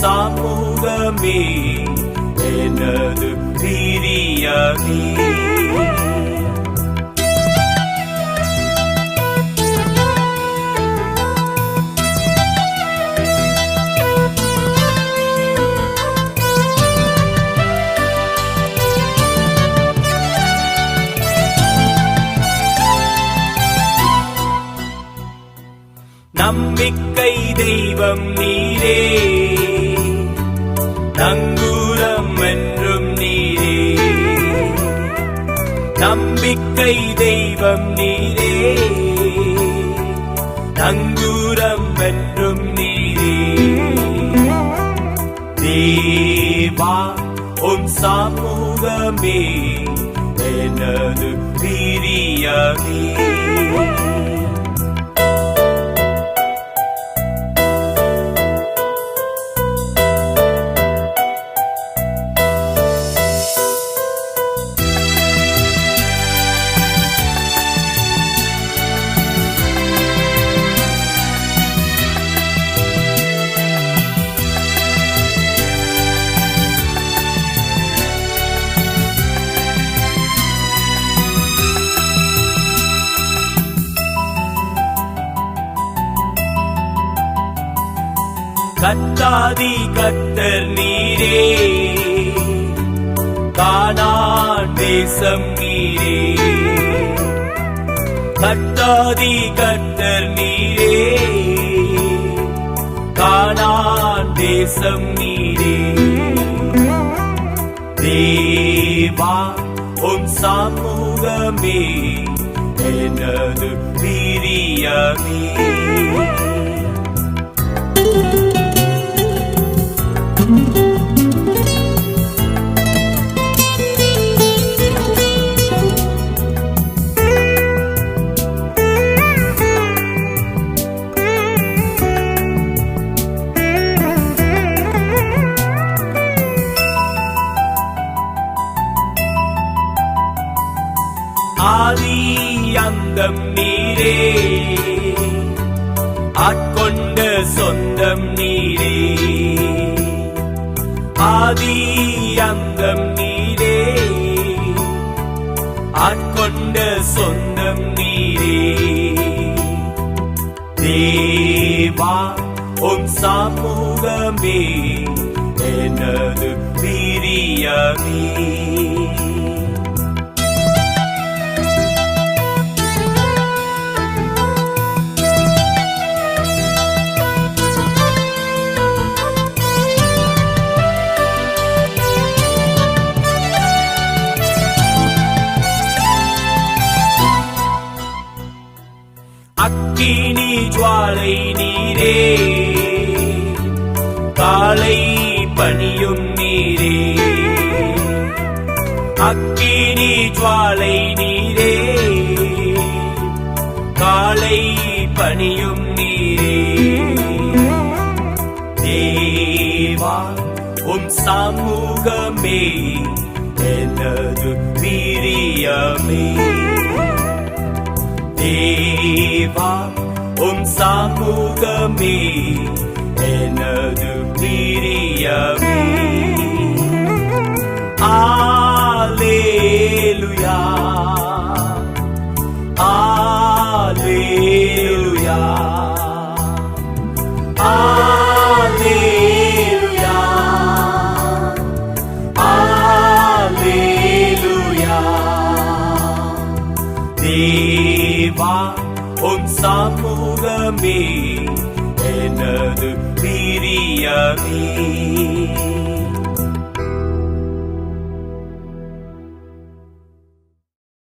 சமூகமே. எனது பிரியமே. நம்பிக்கை தெய்வம் நீரே. நங்கூரம் என்றும் நீரே. நம்பிக்கை தெய்வம் நீரே. நங்கூரம் என்றும் நீரே. தேவா உன் சமூகமே எனது பிரியமே. கத்தாதி கத்தர் நீரே. காணான் தேசம் நீரே. கத்தாதி கத்தர் நீரே. காணான் தேசம் நீரே. தேவா உன் சமூகமே எனது பிரியமே. ஆதி அந்தம் நீரே. ஆட்கொண்ட சொந்தம் நீரே. ஆதி அந்தம் நீரே. ஆட்கொண்ட சொந்தம் நீரே. தேவா உன் சமூகமே எனது பிரியமே. அக்கினி ஜுவாலை நீரே. காலை பணியும் நீரே. அக்கினி ஜுவாலை நீரே. காலை பணியும் நீரே. தேவா உம் சமூகமே எனது பிரியமே. தேவா உம் சமூகமே எனது பிரியமே ஆலேலுயா ஆலேலுயா ஆலேலுயா ஆலேலுயா தேவா தேவா உன் சமூகமே எனது பிரியமே.